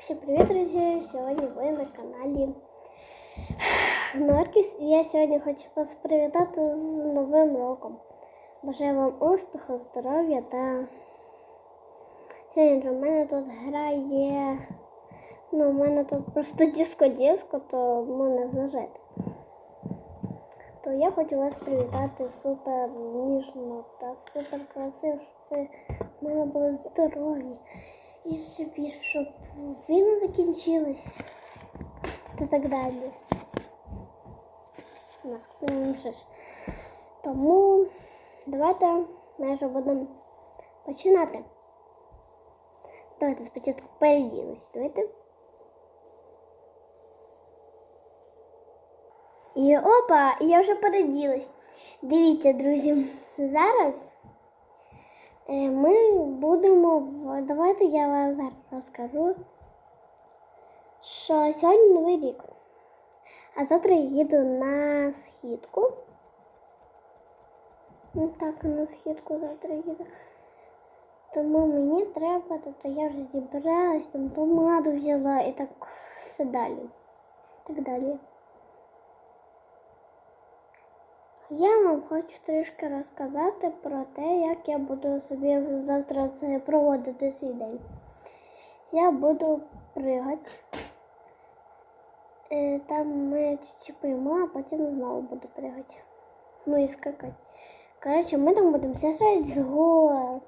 Всім привіт, друзі! Сьогодні ви на каналі Норкіс. І я сьогодні хочу вас привітати з Новим роком. Бажаю вам успіху, здоров'я та сьогодні в мене тут грає. Ну, у мене тут просто диско-диско, то можна зажити. То я хочу вас привітати супер ніжно та супер красиво, щоб ви в мене були здорові. І собі, щоб війна закінчилась та так далі. Ну, ну, що ж. Тому давайте ми вже будемо починати. Давайте спочатку переділись. Давайте. І опа, я вже переділась. Дивіться, друзі, зараз е, ми будемо. Давайте я вам зараз розкажу, що сьогодні новий рік. А завтра я їду на східку. Ну так, на східку завтра їду. Тому мені треба, тобто я вже зібралась, там помаду взяла і так все далі. Так далі. Я вам хочу трішки розказати про те, як я буду собі завтра це проводити свій день. Я буду пригати. Е, Там ми чіпимо, а потім знову буду пригати. Ну і скакати. Коротше, ми там будемо з'їжджати з гор,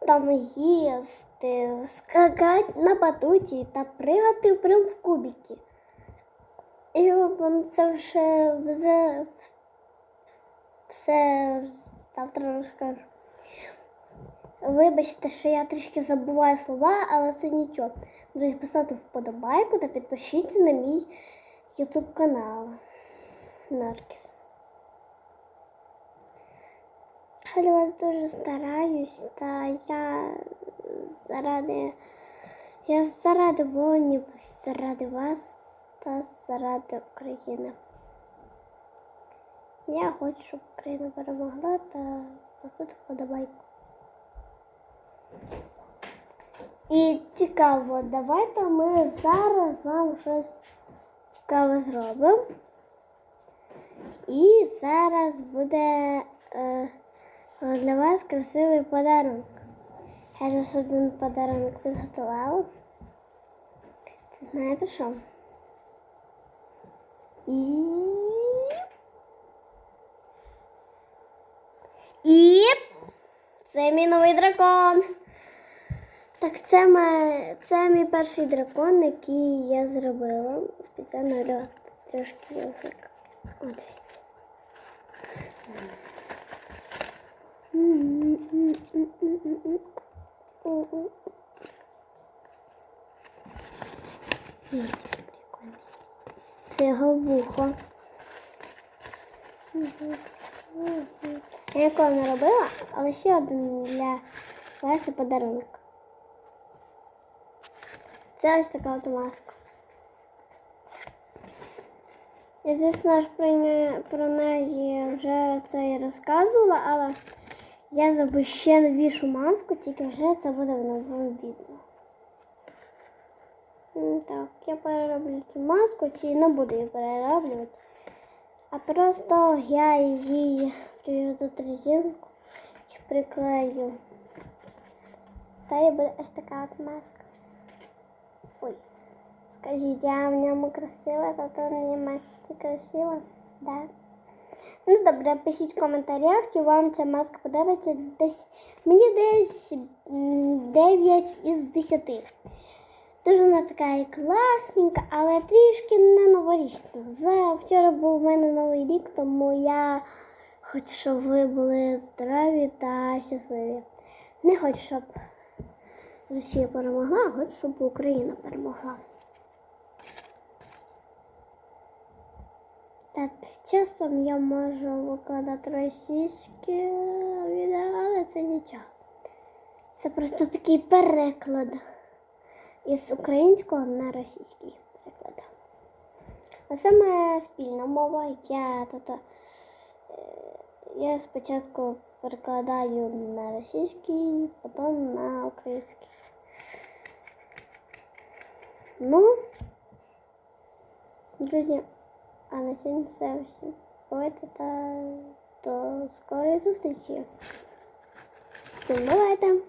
там їсти, скакати на батуті та пригати прямо в кубики. І це вже все завтра розкажу. Вибачте, що я трішки забуваю слова, але це нічого. Друзі, поставте вподобайку та підпишіться на мій YouTube канал Наркіс. Я вас дуже стараюсь, та я заради я заради воїнів, заради вас та заради України. Я хочу, щоб Україна перемогла та поставити вподобайку. І цікаво, давайте ми зараз вам щось цікаве зробимо. І зараз буде е, для вас красивий подарунок. Я зараз один подарунок підготувала. Це знаєте що? І І це мій новий дракон. Так, це, мій, це мій перший дракон, який я зробила спеціально для вас. Трошки язик. О, дивіться. Це його вухо. Я ніколи не робила, але ще один для вас подарунок. Це ось така от маска. Я, звісно ж, про, не- про неї вже це і розказувала, але я зроблю ще новішу маску, тільки вже це буде в новому відео. Так, я перероблю цю маску, чи не буду її перероблювати. А просто я її приведу резинку чи приклею. Та і буде ось така от маска. Ой. Скажіть, я в ньому красива, та то мені масці красива? Да. Ну добре, пишіть в коментарях, чи вам ця маска подобається десь. Мені десь 9 із 10. Дуже вона така і класненька, але трішки не новорічна. За вчора був у мене новий рік, тому я хочу, щоб ви були здорові та щасливі. Не хочу, щоб Росія перемогла, а хочу, щоб Україна перемогла. Так, часом я можу викладати російське відео, але це нічого. Це просто такий переклад із українського на російський переклад. А моя спільна мова, я тут. е, Я спочатку перекладаю на російський, потім на український. Ну, друзі, а на сьогодні все всім. Бувайте та до скорої зустрічі. Всім бувайте!